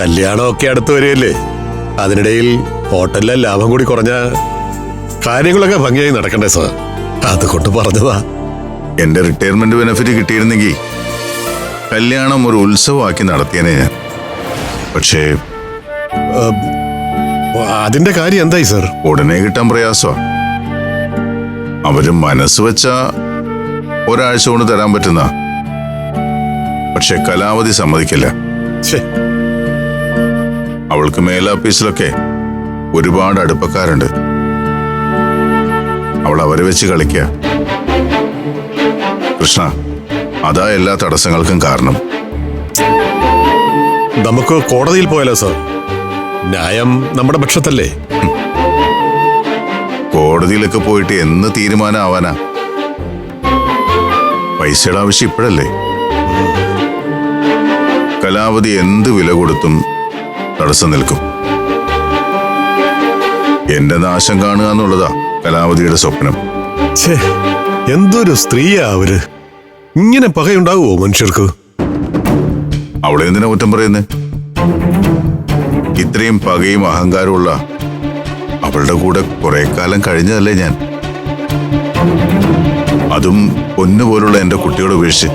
കല്യാണമൊക്കെ അടുത്ത് വരികയല്ലേ? അതിനിടയിൽ ഹോട്ടലിലെ ലാഭം കൂടി കുറഞ്ഞ കാര്യങ്ങളൊക്കെ ഭംഗിയായി നടക്കണ്ടേ സാർ? അതുകൊണ്ട് പറഞ്ഞതാ. എന്റെ റിട്ടയർമെന്റ് ബെനഫിറ്റ് കിട്ടിയിരുന്നെങ്കിൽ കല്യാണം ഒരു ഉത്സവമാക്കി നടത്തിയനെ ഞാൻ. പക്ഷേ അതിന്റെ കാര്യം എന്തായി സർ? ഉടനെ കിട്ടാൻ പ്രയാസമാ. അവർ മനസ്സ് വെച്ച ഒരാഴ്ച കൊണ്ട് തരാൻ പറ്റുന്ന. പക്ഷെ കലാവധി സമ്മതിക്കില്ല. ഛേ, അവൾക്ക് മേലാപ്പീസിലൊക്കെ ഒരുപാട് അടുപ്പക്കാരുണ്ട്. അവൾ അവരെ വെച്ച് കളിക്ക. കൃഷ്ണ അതാ എല്ലാ തടസ്സങ്ങൾക്കും കാരണം. നമുക്ക് കോടതിയിൽ പോയാലോ സാർ? ന്യായം നമ്മുടെ പക്ഷത്തല്ലേ? കോടതിയിലൊക്കെ പോയിട്ട് എന്ന് തീരുമാനമാവാനാ? പൈസയുടെ ആവശ്യം ഇപ്പോഴല്ലേ? കലാവധി എന്ത് വില കൊടുത്തും തടസ്സം നിൽക്കും. എന്റെ നാശം കാണുക എന്നുള്ളതാ കലാവതിയുടെ സ്വപ്നം. ഛേ എന്തൊരു സ്ത്രീയാ അവർ. ഇങ്ങനെ പകയുണ്ടാകുമോ മനുഷ്യർക്ക്? അവളെ എന്തിനാ കുറ്റം പറയുന്നേ? ഇത്രയും പകയും അഹങ്കാരമുള്ള അവളുടെ കൂടെ കുറെ കാലം കഴിഞ്ഞതല്ലേ ഞാൻ? അതും പൊന്നുപോലുള്ള എന്റെ കുട്ടിയോട് ഉപേക്ഷിച്ച്.